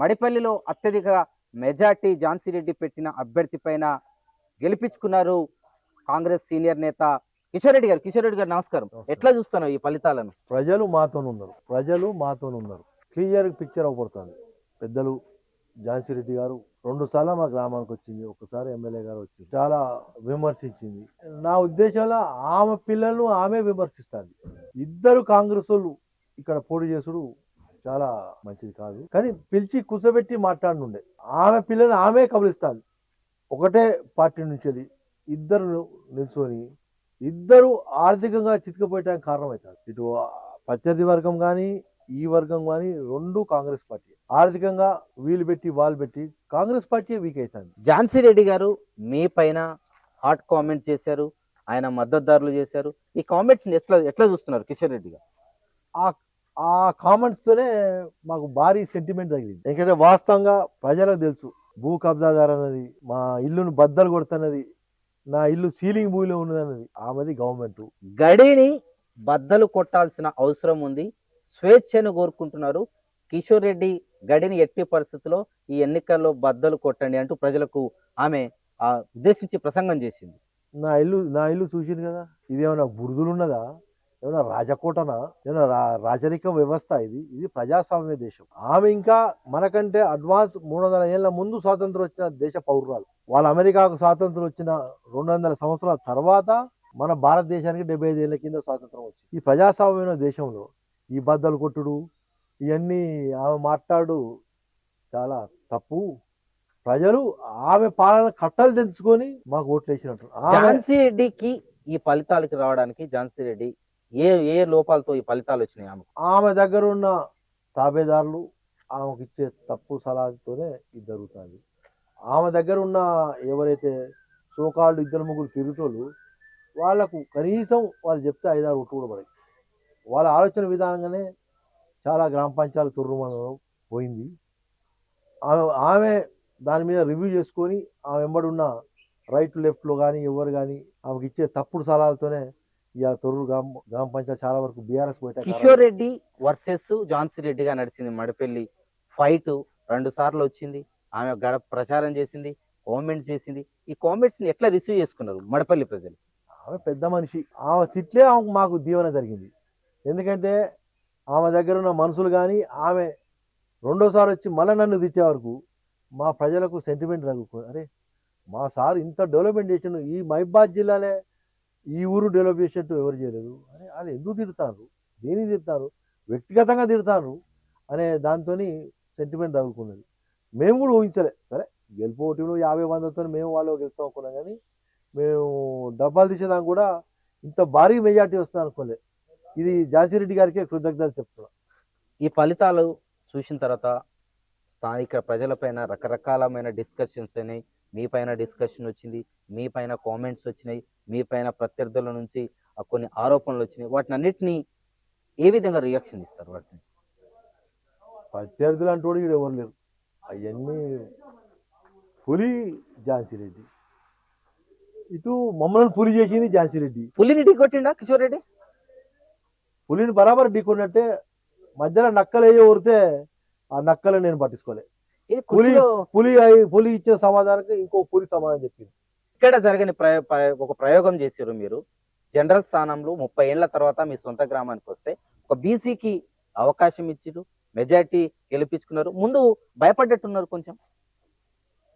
మడిపల్లిలో అత్యధిక మెజార్టీ ఝాన్సీ రెడ్డి పెట్టిన అభ్యర్థి పైన గెలిపించుకున్నారు కాంగ్రెస్ సీనియర్ నేత కిషోర్ రెడ్డి గారు. కిషోర్ రెడ్డి గారు నమస్కారం. ఎట్లా చూస్తున్నావు ఈ ఫలితాలను? ప్రజలు మాతో ఉన్నారు. ప్రజలు మాతో ఉన్నారు. క్లియర్ పిక్చర్ అవపడుతుంది. పెద్దలు ఝాన్సీ రెడ్డి గారు రెండు సార్లు మా గ్రామానికి వచ్చింది. ఒకసారి ఎమ్మెల్యే గారు వచ్చింది. చాలా విమర్శించింది. నా ఉద్దేశంలో ఆమె పిల్లలను ఆమె విమర్శిస్తుంది. ఇద్దరు కాంగ్రెస్ వాళ్ళు ఇక్కడ పోటీ చేసుడు చాలా మంచిది కాదు. కానీ పిలిచి కూర్చోబెట్టి మాట్లాడుండే ఆమె పిల్లల్ని ఆమె కబలిస్తుంది. ఒకటే పార్టీ నుంచి వెళ్ళి ఇద్దరు నిల్చొని ఇద్దరు ఆర్థికంగా చితికిపోయడానికి కారణమవుతారు. ఇటు ప్రత్యర్థి వర్గం కానీ ఈ వర్గం కానీ రెండు కాంగ్రెస్ పార్టీ. ఆర్థికంగా వీలు పెట్టి వాళ్ళు పెట్టి కాంగ్రెస్ పార్టీ వీక్ అవుతుంది ఝాన్సీ రెడ్డి గారు మీ పైన హాట్ కామెంట్స్ చేశారు. ఆయన మద్దతుదారులు చేశారు. ఈ కామెంట్స్ ఎట్లా ఎట్లా చూస్తున్నారు కిషోర్ రెడ్డి గారు? ఆ కామెంట్స్ తోనే మాకు భారీ సెంటిమెంట్ తగిలింది. ఎందుకంటే వాస్తవంగా ప్రజలకు తెలుసు భూ కబ్జాదారు అన్నది మా ఇల్లును బద్దలు కొడుతున్నది నా ఇల్లు సీలింగ్ భూమిలో ఉన్నదన్నది ఆమెది గవర్నమెంట్ గడిని బద్దలు కొట్టాల్సిన అవసరం ఉంది. స్వేచ్ఛను కోరుకుంటున్నారు. కిషోర్ రెడ్డి గడిని ఎట్టి పరిస్థితుల్లో ఈ ఎన్నికల్లో బద్దలు కొట్టండి అంటూ ప్రజలకు ఆమె ఆ ఉద్దేశించి ప్రసంగం చేసింది. నా ఇల్లు నా ఇల్లు చూసింది కదా? ఇదేమైనా బురుదులు ఉన్నదా? ఏమైనా రాజకోటనా ఏమైనా రా రాజరిక వ్యవస్థ ఇది? ఇది ప్రజాస్వామ్య దేశం. ఆమె ఇంకా మనకంటే అడ్వాన్స్ మూడు వందల ఏళ్ళ ముందు స్వాతంత్రం వచ్చిన దేశ పౌరురాలు. వాళ్ళ అమెరికాకు స్వాతంత్రం వచ్చిన రెండు వందల సంవత్సరాల తర్వాత మన భారతదేశానికి డెబ్బై ఐదు ఏళ్ళ కింద స్వాతంత్రం వచ్చింది. ఈ ప్రజాస్వామ్యమైన దేశంలో ఈ బద్దలు కొట్టుడు ఇవన్నీ ఆమె మాట్లాడు చాలా తప్పు. ప్రజలు ఆమె పాలన కట్టలు తెంచుకొని మాకు ఓట్లు వేసినట్టు ఝాన్సీ రెడ్డికి ఈ ఫలితాలకి రావడానికి ఝాన్సీ రెడ్డి ఏ ఏ లోపాలతో ఈ ఫలితాలు వచ్చినాయి ఆమె ఆమె దగ్గర ఉన్న తాబేదారులు ఆమెకు ఇచ్చే తప్పు సలహాతోనే ఇది జరుగుతుంది. ఆమె దగ్గర ఉన్న ఎవరైతే సోకాళ్ళు ఇద్దరు ముగ్గురు తిరుగుతోళ్ళు వాళ్ళకు కనీసం వాళ్ళు చెప్తే ఐదారు ఒట్టు కూడా పడాయి. వాళ్ళ ఆలోచన విధానంగానే చాలా గ్రామ పంచాయతీ తుర్రుమనం పోయింది. ఆమె ఆమె దాని మీద రివ్యూ చేసుకొని ఆమె వెంబడున్న రైట్ లెఫ్ట్లో కానీ ఎవరు కానీ ఆమెకి ఇచ్చే తప్పుడు సలహాలతోనే ఇక తొర్రూరు గ్రామ గ్రామ పంచాయతీ చాలా వరకు బీఆర్ఎస్ పోయితే కిషోర్ రెడ్డి వర్సెస్ ఝాన్సీ రెడ్డిగా నడిచింది మడిపెల్లి. ఫైట్ రెండు సార్లు వచ్చింది. ఆమె గడ ప్రచారం చేసింది కామెంట్స్ చేసింది. ఈ కామెంట్స్ని ఎట్లా రిసీవ్ చేసుకున్నారు మడపల్లి ప్రజలు? ఆమె పెద్ద మనిషి. ఆమె తిట్లే ఆమెకు మాకు దీవెన జరిగింది. ఎందుకంటే ఆమె దగ్గర ఉన్న మనుషులు కానీ ఆమె రెండోసారి వచ్చి మళ్ళీ నన్ను తిట్టే వరకు మా ప్రజలకు సెంటిమెంట్ తగ్గుకో అరే మా సార్ ఇంత డెవలప్మెంట్ చేసిండు. ఈ మహిబాద్ జిల్లాలే ఈ ఊరు డెవలప్ ఎవరు చేయలేదు. అని అది ఎందుకు తిడతారు? దేని తిడతారు? వ్యక్తిగతంగా తిడతారు అనే దాంతో సెంటిమెంట్ తగులుకున్నది. మేము కూడా ఊహించలే. సరే గెలుపు ఓటీలో యాభై వందలతో మేము వాళ్ళు గెలుస్తాం అనుకున్నాం కానీ మేము డబ్బాలు తీసేదానికి కూడా ఇంత భారీ మెజార్టీ వస్తుంది అనుకోలే. ఇది జాసిరెడ్డి గారికే కృతజ్ఞతలు చెప్తున్నాం. ఈ ఫలితాలు చూసిన తర్వాత స్థానిక ప్రజలపైన రకరకాలమైన డిస్కషన్స్ అని మీ పైన డిస్కషన్ వచ్చింది మీ పైన కామెంట్స్ వచ్చినాయి మీ పైన ప్రత్యర్థుల నుంచి కొన్ని ఆరోపణలు వచ్చినాయి. వాటిని అన్నిటినీ ఏ విధంగా రియాక్షన్ ఇస్తారు వాటిని? ప్రత్యర్థులు అంటూ కూడా ఎవరు లేరు. అవన్నీ పులి ఝాన్సీరెడ్డి ఇటు మమ్మల్ని పులి చేసింది ఝాన్సీరెడ్డి పులిని ఢీ కొట్టిండా కిషోర్ రెడ్డి? పులిని బరాబర్ ఢీకొన్నట్టే మధ్యలో నక్కలు ఏ ఊరితే ఆ నక్కలు నేను పట్టించుకోలే. పులి- పులి పులి ఇచ్చే సమాధానానికి ఇంకో పులి సమాధానం చెప్పింది. ఇక్కడ జరగని ఒక ప్రయోగం చేశారు మీరు. జనరల్ స్థానంలో ముప్పై ఏళ్ళ తర్వాత మీ సొంత గ్రామానికి వస్తే ఒక బీసీకి అవకాశం ఇచ్చిరు మెజార్టీ గెలిపించుకున్నారు. ముందు భయపడ్డట్టున్నారు కొంచెం.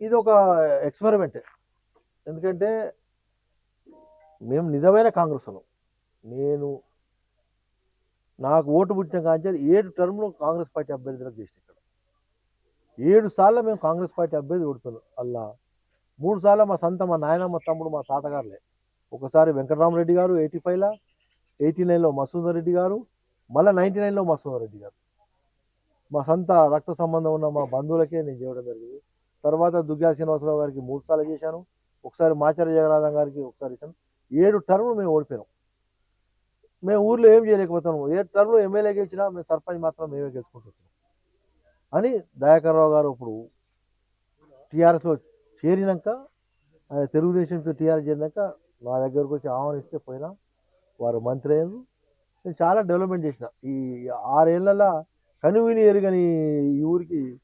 ఇది ఒక ఎక్స్పెరిమెంట్. ఎందుకంటే మేము నిజమైన కాంగ్రెస్ నేను నాకు ఓటు పుట్టిన కాంచి ఏడు టర్మ్లో కాంగ్రెస్ పార్టీ అభ్యర్థులకు చేసిన ఏడు సార్లు మేము కాంగ్రెస్ పార్టీ అభ్యర్థి ఓడిపోయాం అలా మూడు సార్లు మా సొంత మా నాయన మా తమ్ముడు మా తాతగారులే. ఒకసారి వెంకటరామరెడ్డి గారు ఎయిటీ ఫైవ్లో ఎయిటీ నైన్లో మసూదర్ రెడ్డి గారు మళ్ళీ నైంటీ నైన్లో మసూదర్ రెడ్డి గారు. మా సొంత రక్త సంబంధం ఉన్న మా బంధువులకే నేను చేయడం జరిగింది. తర్వాత దుగ్గా శ్రీనివాసరావు గారికి మూడు సార్లు చేశాను. ఒకసారి మాచార్య జగన్నాథం గారికి ఒకసారి ఇచ్చాను ఏడు టర్ములు మేము ఓడిపోయాం మేము ఊర్లో ఏం చేయలేకపోతున్నాము ఏడు టర్ములు ఎమ్మెల్యే గెలిచినా మేము సర్పంచ్ మాత్రం మేమే గెలుచుకుంటున్నాం అని దయాకర్ రావు గారు ఇప్పుడు టీఆర్ఎస్లో చేరినాక ఆయన తెలుగుదేశంతో టీఆర్ఎస్ చేరినాక నా దగ్గరకు వచ్చి ఆహ్వానిస్తే పోయినా వారు మంత్రి అయ్యారు. నేను చాలా డెవలప్మెంట్ చేసిన. ఈ ఆరేళ్ళలో కనువిని ఎరుగని ఈ ఊరికి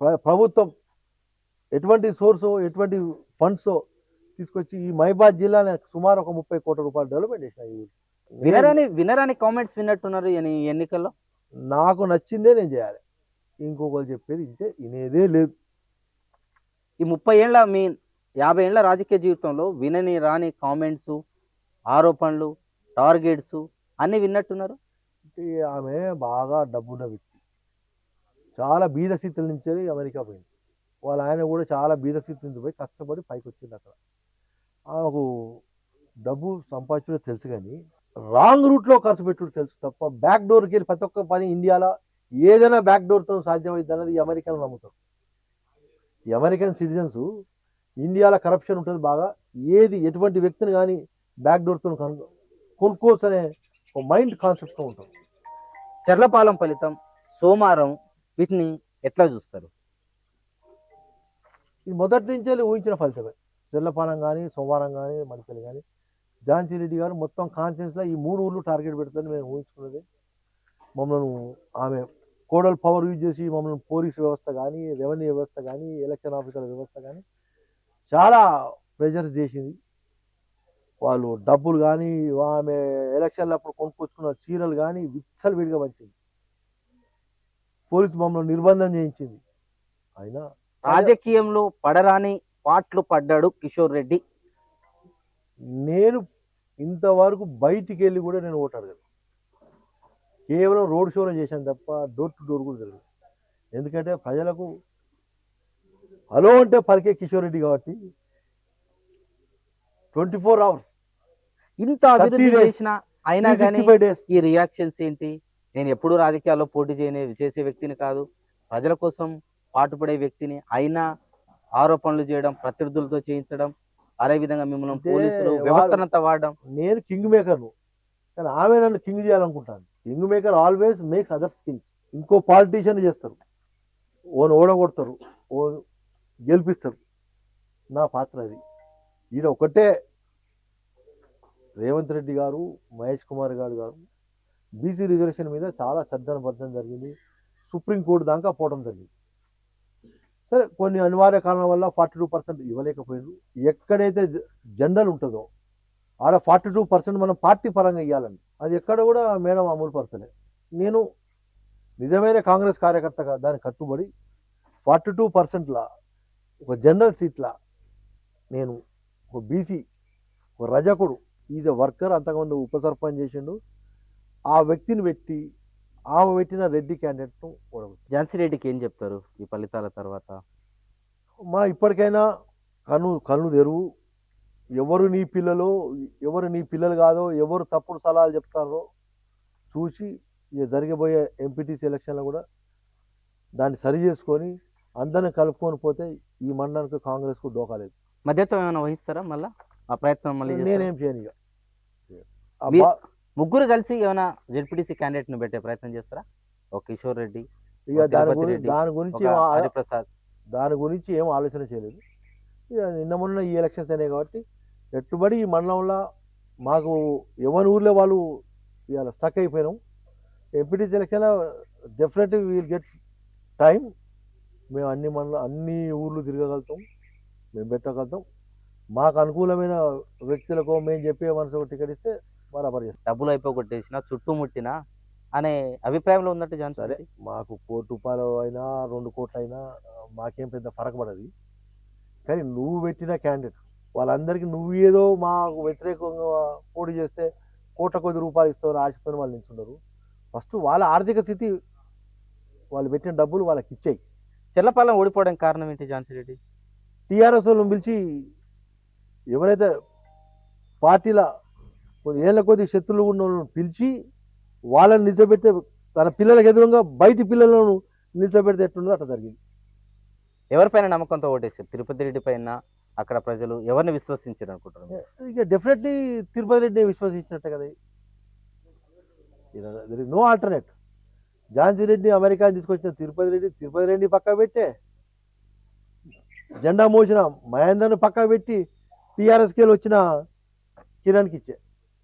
ప్ర- ప్రభుత్వం ఎటువంటి సోర్సో ఎటువంటి ఫండ్సో తీసుకొచ్చి ఈ మైబాద్ జిల్లాని సుమారు ఒక ముప్పై కోట్ల రూపాయలు డెవలప్మెంట్ చేసిన ఈ. వినరని వినరని కామెంట్స్ విన్నట్టున్నారు ఎన్నికల్లో? నాకు నచ్చిందే నేను చేయాలి. ఇంకొకరు చెప్పేది ఇంతే వినేదే లేదు. ఈ ముప్పై ఏళ్ళ మీ యాభై ఏళ్ళ రాజకీయ జీవితంలో వినని రాని కామెంట్స్ ఆరోపణలు టార్గెట్స్ అన్ని విన్నట్టున్నారు? ఆమె బాగా డబ్బున్న వ్యక్తి. చాలా బీద స్థితుల నుంచి అమెరికా పోయింది. వాళ్ళ ఆయన కూడా చాలా బీద స్థితి నుంచి పోయి కష్టపడి పైకి వచ్చింది అక్కడ. ఆమెకు డబ్బు సంపాదించడం తెలుసు కానీ రాంగ్ రూట్లో ఖర్చు పెట్టుడు తెలుసు తప్ప బ్యాక్ డోర్కి వెళ్ళి ప్రతి ఒక్క పని ఇండియాలో ఏదైనా బ్యాక్ డోర్తో సాధ్యమైంది అన్నది ఈ అమెరికన్ నమ్ముతారు. ఈ అమెరికన్ సిటిజన్స్ ఇండియాలో కరప్షన్ ఉంటుంది బాగా. ఏది ఎటువంటి వ్యక్తిని కానీ బ్యాక్ డోర్తో కొనుక్కోవచ్చు అనే ఒక మైండ్ కాన్సెప్ట్తో ఉంటాం. చెర్లపాలెం ఫలితం సోమవారం వీటిని ఎట్లా చూస్తారు? ఇది మొదటి నుంచే ఊహించిన ఫలితమే. తెల్లపాలెం కానీ సోమవారం కానీ మడిపల్లి కానీ ఝాన్సీ రెడ్డి గారు మొత్తం కాన్షియన్స్లో ఈ మూడు ఊర్లు టార్గెట్ పెడతారని మేము ఊహించుకున్నది. మమ్మల్ని ఆమె కోడల్ పవర్ యూజ్ చేసి మమ్మల్ని పోలీస్ వ్యవస్థ కానీ రెవెన్యూ వ్యవస్థ కానీ ఎలక్షన్ ఆఫీసర్ల వ్యవస్థ కానీ చాలా ప్రెజర్ చేసింది. వాళ్ళు డబ్బులు కానీ ఆమె ఎలక్షన్లు అప్పుడు కొనుక్కొచ్చుకున్న చీరలు కానీ విచ్చలు విడిగా వచ్చింది పోలీసు మమ్మల్ని నిర్బంధం చేయించింది. అయినా రాజకీయంలో పడరాని పాటలు పడ్డాడు కిషోర్ రెడ్డి. నేను ఇంతవరకు బయటికి వెళ్ళి కూడా నేను ఓటు అడగను కేవలం రోడ్ షోలో చేశాను తప్ప డోర్ టు డోర్ కూడా జరగదు ఎందుకంటే ప్రజలకు హలో అంటే పలికే కిషోర్ రెడ్డి కాబట్టి ట్వంటీ ఫోర్ అవర్స్ ఇంత అభివృద్ధి 30 days. చేసిన అయినా కానీ ఈ రియాక్షన్స్ ఏంటి? నేను ఎప్పుడూ రాజకీయాల్లో పోటీ చేయని చేసే వ్యక్తిని కాదు. ప్రజల కోసం పాటుపడే వ్యక్తిని అయినా ఆరోపణలు చేయడం ప్రత్యర్థులతో చేయించడం అదే విధంగా మిమ్మల్ని పోలీసులు వ్యవస్థనంతా వాడడం. నేను కింగ్ మేకర్ను కానీ ఆమె నన్ను king చేయాలనుకుంటాను king maker always makes others king ఇంకో పాలిటీషియన్ చేస్తారు. ఓన్ ఓడగొడతారు. ఓ గెలిపిస్తారు. నా పాత్ర అది. ఈయన ఒకటే రేవంత్ రెడ్డి గారు మహేష్ కుమార్ గారు గారు బీసీ రిజర్వేషన్ మీద చాలా శ్రద్ధను పడడం జరిగింది. సుప్రీంకోర్టు దాకా పోవడం జరిగింది. సరే కొన్ని అనివార్య కారణాల వల్ల ఫార్టీ టూ పర్సెంట్ ఇవ్వలేకపోయారు ఎక్కడైతే జనరల్ ఉంటుందో ఆడ ఫార్టీ టూ పర్సెంట్ మనం పార్టీ పరంగా ఇవ్వాలండి అది ఎక్కడ కూడా మేడం అమలు పరచలే. నేను నిజమైన కాంగ్రెస్ కార్యకర్తగా దాన్ని కట్టుబడి ఫార్టీ టూ పర్సెంట్ల ఒక జనరల్ సీట్ల నేను ఒక బీసీ ఒక రజకుడు ఈజ్ ఎ వర్కర్ అంతకుముందు ఉప సర్పంచ్ చేసిండు. ఆ వ్యక్తిని పెట్టి ఆమె పెట్టిన రెడ్డి క్యాండిడేట్ను ఓడగొట్టాను. ఝాన్సీ రెడ్డికి ఏం చెప్తారు ఈ ఫలితాల తర్వాత? మా ఇప్పటికైనా కను కన్ను తెరువు. ఎవరు నీ పిల్లలు ఎవరు నీ పిల్లలు కాదో ఎవరు తప్పుడు సలహాలు చెప్తారో చూసి ఇక జరగబోయే ఎంపీటీసీ ఎలక్షన్లో కూడా దాన్ని సరి చేసుకొని అందరిని కలుపుకొని పోతే ఈ మండలానికి కాంగ్రెస్కు డోకాలేదు మధ్యత్వం ఏమైనా వహిస్తారా మళ్ళా? ఆ ప్రయత్నం మళ్ళీ? నేనేం చేయను ఇక. ముగ్గురు కలిసి ఏమైనా జెడ్పీటీసీ క్యాండిడేట్ని పెట్టే ప్రయత్నం చేస్తారా? ఒక కిషోర్ రెడ్డి ఇక దాని గురించి దాని గురించి దాని గురించి ఏం ఆలోచన చేయలేదు. నిన్న మొన్న ఈ ఎలక్షన్స్ అయినాయి కాబట్టి ఎట్టుబడి ఈ మండలంలో మాకు ఎవరి ఊర్లో వాళ్ళు ఇవాళ స్టక్ అయిపోయినాం. MPTC election definitely will get time మేము అన్ని మండలం అన్ని ఊర్లు తిరగగలుగుతాం. మేము పెట్టగలుగుతాం. మాకు అనుకూలమైన వ్యక్తులకు మేము చెప్పే మనసు టికెట్ ఇస్తే బరాబర్ చేస్తాం. డబ్బులు అయిపోగొట్టేసిన చుట్టుముట్టిన అనే అభిప్రాయంలో ఉన్నట్టు ఝాన్సీ సరే. మాకు కోటి రూపాయలు అయినా రెండు కోట్లు అయినా మాకేం పెద్ద ఫరక పడదు. కానీ నువ్వు పెట్టిన క్యాండిడేట్ వాళ్ళందరికీ నువ్వు ఏదో మాకు వ్యతిరేకంగా పోటీ చేస్తే కోట్ల కొద్ది రూపాయలు ఇస్తావు ఆశతో వాళ్ళు నిల్చున్నారు ఫస్ట్ వాళ్ళ ఆర్థిక స్థితి వాళ్ళు పెట్టిన డబ్బులు వాళ్ళకి ఇచ్చాయి. చెల్లపాలెం ఓడిపోవడానికి కారణం ఏంటి ఝాన్సీ రెడ్డి? టీఆర్ఎస్ వాళ్ళని పిలిచి ఎవరైతే పార్టీల కొద్ది ఏళ్ళ కొద్ది శత్రువులు ఉన్న వాళ్ళని పిలిచి వాళ్ళని నిల్చోబెట్టే తన పిల్లలకు ఎదురుగా బయటి పిల్లలను నిల్చోబెడితే ఎట్లుందో అట్లా జరిగింది. ఎవరిపైన నమ్మకంతో ఓటేసారు? తిరుపతి రెడ్డి పైన అక్కడ ప్రజలు ఎవరిని విశ్వసించారు అనుకుంటున్నారు? ఇక డెఫినెట్లీ తిరుపతి రెడ్డిని విశ్వసించినట్టే కదా. There is no alternate Jhansi Reddy America తీసుకొచ్చిన తిరుపతి రెడ్డి తిరుపతి రెడ్డి పక్క పెట్టే. జెండా మోసిన మహేందర్ని పక్క పెట్టి టీఆర్ఎస్కి వచ్చిన కిరణ్కి ఇచ్చే.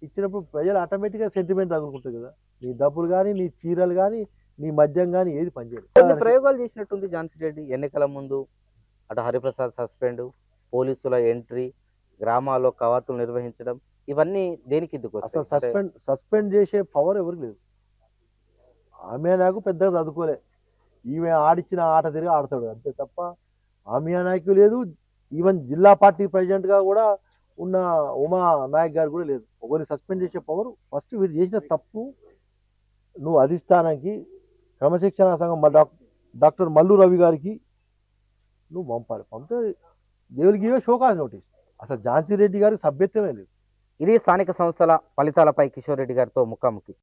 ఇచ్చినప్పుడు ప్రజలు ఆటోమేటిక్గా సెంటిమెంట్ తగులుకుంటుంది కదా. నీ డబ్బులు కానీ నీ చీరలు కానీ నీ మద్యం కానీ ఏది పనిచేయదు. కొన్ని ప్రయోగాలు చేసినట్టుంది ఝాన్సీ రెడ్డి ఎన్నికల ముందు. అటు హరిప్రసాద్ సస్పెండ్ పోలీసుల ఎంట్రీ గ్రామాల్లో కవాతులు నిర్వహించడం ఇవన్నీ దేనికి అసలు సస్పెండ్ సస్పెండ్ చేసే పవర్ ఎవరికి లేదు. ఆమె నాకు పెద్దగా చదువుకోలే. ఈమె ఆడిచ్చిన ఆట తిరిగి ఆడతాడు అంతే తప్ప ఆమె నాయకు లేదు. ఈవెన్ జిల్లా పార్టీ ప్రెసిడెంట్గా కూడా ఉన్న ఉమా నాయక్ గారు కూడా లేదు. ఒకరిని సస్పెండ్ చేసే పవర్ ఫస్ట్ వీరు చేసిన తప్పు నువ్వు అధిష్టానానికి క్రమశిక్షణ సంఘం డాక్టర్ మల్లు రవి గారికి నువ్వు పంపాలి పంపితే దేవుడికి ఇవే షోకాజ్ నోటీస్. అసలు ఝాన్సీ రెడ్డి గారికి సభ్యత్వమే లేదు. ఇది స్థానిక సంస్థల ఫలితాలపై కిషోర్ రెడ్డి గారితో ముఖాముఖి.